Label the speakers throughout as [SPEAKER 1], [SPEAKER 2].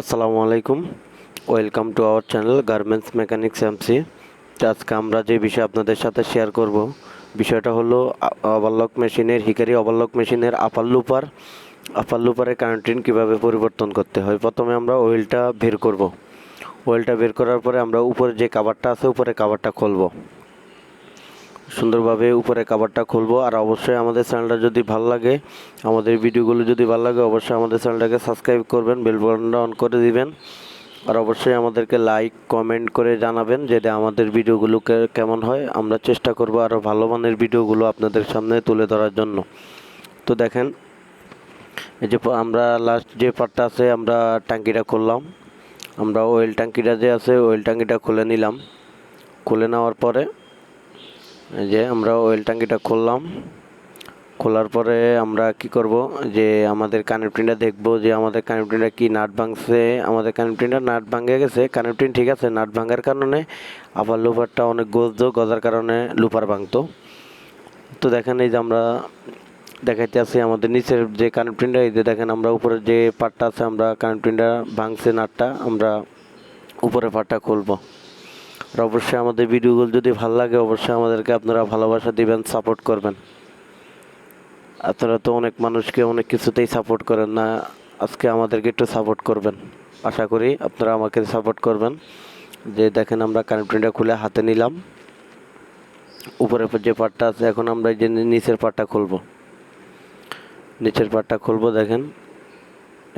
[SPEAKER 1] আসসালামু আলাইকুম। Welcome to our channel garments mechanics MC আজকে আমরা যে বিষয় আপনাদের সাথে শেয়ার করব, বিষয়টা হলো ওভারলক মেশিনের হিকারি ওভারলক মেশিনের আপার লুপার আপার লুপারে কারেন্টিন কীভাবে পরিবর্তন করতে হয়? প্রথমে আমরা ওয়েলটা বের করব। ওয়েলটা বের করার পরে আমরা উপরে যে কাভারটা আছে, উপরে কাভারটা খুলবো। সুন্দরভাবে উপরে কাভারটা খুলবো। আর অবশ্যই আমাদের চ্যানেলটা যদি ভালো লাগে, আমাদের ভিডিওগুলো যদি ভালো লাগে, অবশ্যই আমাদের চ্যানেলটাকে সাবস্ক্রাইব করবেন বেল অন করে দিবেন। আর অবশ্যই আমাদেরকে লাইক কমেন্ট করে জানাবেন যে আমাদের ভিডিওগুলো কে- কেমন হয়। আমরা চেষ্টা করব আরও ভালো মানের ভিডিওগুলো আপনাদের সামনে তুলে ধরার জন্য। তো দেখেন, এই যে আমরা লাস্ট যে পার্টটা আছে, আমরা ট্যাঙ্কিটা খুললাম। আমরা অয়েল ট্যাঙ্কিটা যে আছে অয়েল ট্যাঙ্কিটা খুলে নিলাম। খুলে নেওয়ার পরে এই যে আমরা অয়েল ট্যাঙ্কিটা খুললাম। খোলার পরে আমরা কি করব? যে আমাদের কানেক্টিংটা দেখব যে আমাদের কানেক্টিংটা কি নাট ভাঙছে। আমাদের কানেক্টিংটা নাট ভাঙে গেছে। কানেক্টিং ঠিক আছে, নাট ভাঙার কারণে আবার লুপারটা অনেক গজতো গজার কারণে লুপার ভাঙতো। তো দেখেন এই যে আমরা দেখাইতে আছি আমাদের নিচের যে কানেক্টিংটা এই যে দেখেন আমরা উপরে যে পার্টটা আছে, আমরা কানেক্টিংটা ভাঙছে নাটটা, আমরা উপরে পার্টটা খুলবো। আর অবশ্যই আমাদের ভিডিওগুলো যদি ভালো লাগে, অবশ্যই আমাদেরকে আপনারা ভালোবাসা দিবেন সাপোর্ট করবেন। আপনারা তো অনেক মানুষকে অনেক কিছুতেই সাপোর্ট করেন না, আজকে আমাদেরকে একটু সাপোর্ট করবেন। আশা করি আপনারা আমাকে সাপোর্ট করবেন। যে দেখেন আমরা কানেক্টিংটা খুলে হাতে নিলাম। উপরে যে পার্টটা আছে, এখন আমরা যে নিচের পার্টটা খুলবো। নিচের পার্টটা খুলবো, দেখেন।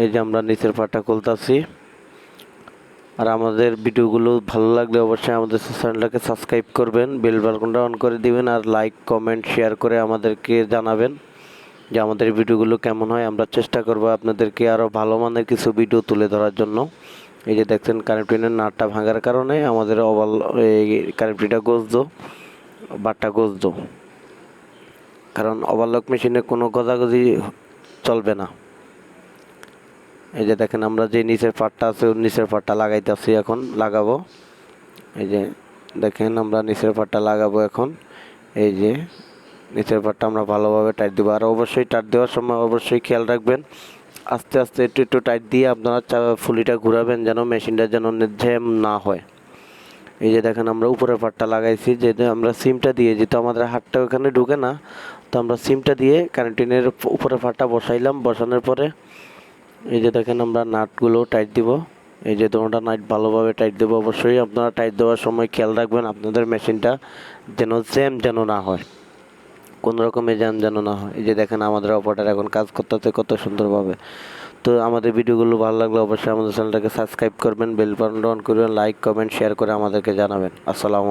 [SPEAKER 1] এই যে আমরা নিচের পার্টটা খুলতেছি। আর আমাদের ভিডিওগুলো ভালো লাগলে অবশ্যই আমাদের চ্যানেলটাকে সাবস্ক্রাইব করবেন বেল বাটনটা অন করে দিবেন আর লাইক কমেন্ট শেয়ার করে আমাদেরকে জানাবেন যে আমাদের ভিডিওগুলো কেমন হয়। আমরা চেষ্টা করব আপনাদেরকে আরও ভালো মানের কিছু ভিডিও তুলে ধরার জন্য। এই যে দেখছেন কানেক্টিনের নাটটা ভাঙার কারণে আমাদের অবাল এই কানেক্টিটা গজতো, বাটটা গজতো। কারণ ওভারলক মেশিনে কোনো গজাগজি চলবে না। এই যে দেখেন আমরা যে নিচের পাটটা আছে ওই নিচের পাটটা লাগাইতেছি এখন, লাগাবো। এই যে দেখেন আমরা নিচের পাটটা লাগাবো এখন। এই যে নিচের পাটটা আমরা ভালোভাবে টাইট দেবো। আর অবশ্যই টাইট দেওয়ার সময় অবশ্যই খেয়াল রাখবেন, আস্তে আস্তে একটু একটু টাইট দিয়ে আপনারা ফুলিটা ঘুরাবেন যেন মেশিনটা যেন জ্যাম না হয়। এই যে দেখেন আমরা উপরের পাটটা লাগাইছি, যে যে আমরা সিমটা দিয়ে, যেহেতু আমাদের হাতটা ওখানে ঢুকে না, তো আমরা সিমটা দিয়ে কারেন্টিনের উপরে পাটটা বসাইলাম। বসানোর পরে এই যে দেখেন আমরা নাটগুলো টাইট দিব। এই যে দুটোটা নাট ভালোভাবে টাইট দেবো। অবশ্যই আপনারা টাইট দেওয়ার সময় খেয়াল রাখবেন আপনাদের মেশিনটা যেন জ্যাম যেন না হয়। কোন রকমের জ্যাম যেন না হয়। এই যে দেখেন আমাদের অপারেটার এখন কাজ করতেছে কত সুন্দরভাবে। তো আমাদের ভিডিওগুলো ভালো লাগলে অবশ্যই আমাদের চ্যানেলটাকে সাবস্ক্রাইব করবেন বেল বাটন অন করবেন লাইক কমেন্ট শেয়ার করে আমাদেরকে জানাবেন। আসসালামু